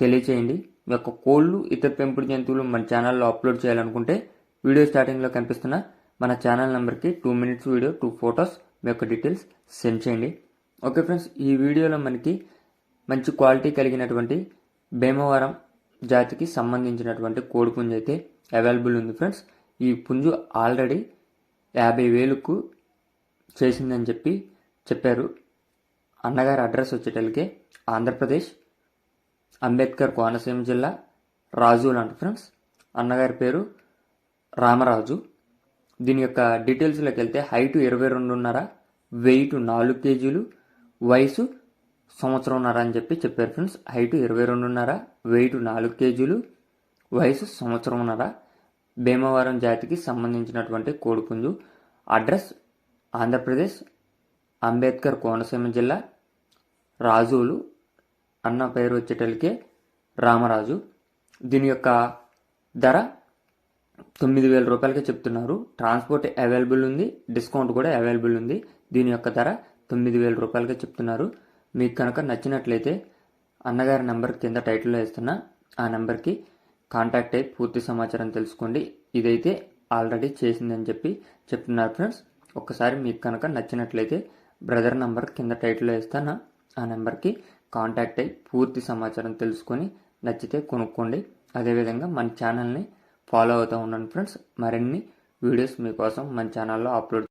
తెలియచేయండి. మీ యొక్క కోళ్ళు ఇతర పెంపుడు జంతువులు మన ఛానల్లో అప్లోడ్ చేయాలనుకుంటే వీడియో స్టార్టింగ్లో కనిపిస్తున్న మన ఛానల్ నెంబర్కి two minutes video two photos మీ యొక్క డీటెయిల్స్ సెండ్ చేయండి. ఓకే ఫ్రెండ్స్ ఈ వీడియోలో మనకి మంచి క్వాలిటీ కలిగినటువంటి భీమవరం జాతికి సంబంధించినటువంటి కోడి పుంజు అయితే అవైలబుల్ ఉంది ఫ్రెండ్స్. ఈ పుంజు ఆల్రెడీ యాభై వేలకు చేసిందని చెప్పి చెప్పారు. అన్నగారి అడ్రస్ వచ్చేటలకే ఆంధ్రప్రదేశ్ అంబేద్కర్ కోనసీమ జిల్లా రాజు లాంటి ఫ్రెండ్స్ అన్నగారి పేరు రామరాజు. దీని యొక్క డీటెయిల్స్లోకి వెళ్తే హైట్ ఇరవై రెండున్నర వెయిట్ నాలుగు కేజీలు వయసు సంవత్సరంన్నర అని చెప్పి చెప్పారు ఫ్రెండ్స్ హైట్ ఇరవై రెండున్నర వెయిట్ నాలుగు కేజీలు వయసు సంవత్సరంన్నర. భీమవరం జాతికి సంబంధించినటువంటి కోడిపుంజు. అడ్రస్ ఆంధ్రప్రదేశ్ అంబేద్కర్ కోనసీమ జిల్లా రాజులు అన్న పేరు వచ్చేటలికే రామరాజు. దీని యొక్క ధర తొమ్మిది వేల రూపాయలకే చెప్తున్నారు. ట్రాన్స్పోర్ట్ అవైలబుల్ ఉంది డిస్కౌంట్ కూడా అవైలబుల్ ఉంది. దీని యొక్క ధర తొమ్మిది వేల రూపాయలకే చెప్తున్నారు. మీకు కనుక నచ్చినట్లయితే అన్నగారి నెంబర్ కింద టైటిల్లో వేస్తున్నా ఆ నెంబర్కి కాంటాక్ట్ అయ్యి పూర్తి సమాచారం తెలుసుకోండి. ఇదైతే ఆల్రెడీ చేసిందని చెప్పి చెప్తున్నారు ఫ్రెండ్స్. ఒక్కసారి మీకు కనుక నచ్చినట్లయితే బ్రదర్ నెంబర్ కింద టైటిల్లో వేస్తాను ఆ నెంబర్కి కాంటాక్ట్ అయ్యి పూర్తి సమాచారం తెలుసుకొని నచ్చితే కొనుక్కోండి. అదేవిధంగా మన ఛానల్ని ఫాలో అవుతూ ఉండండి ఫ్రెండ్స్. మరిన్ని వీడియోస్ మీకోసం మన ఛానల్లో అప్లోడ్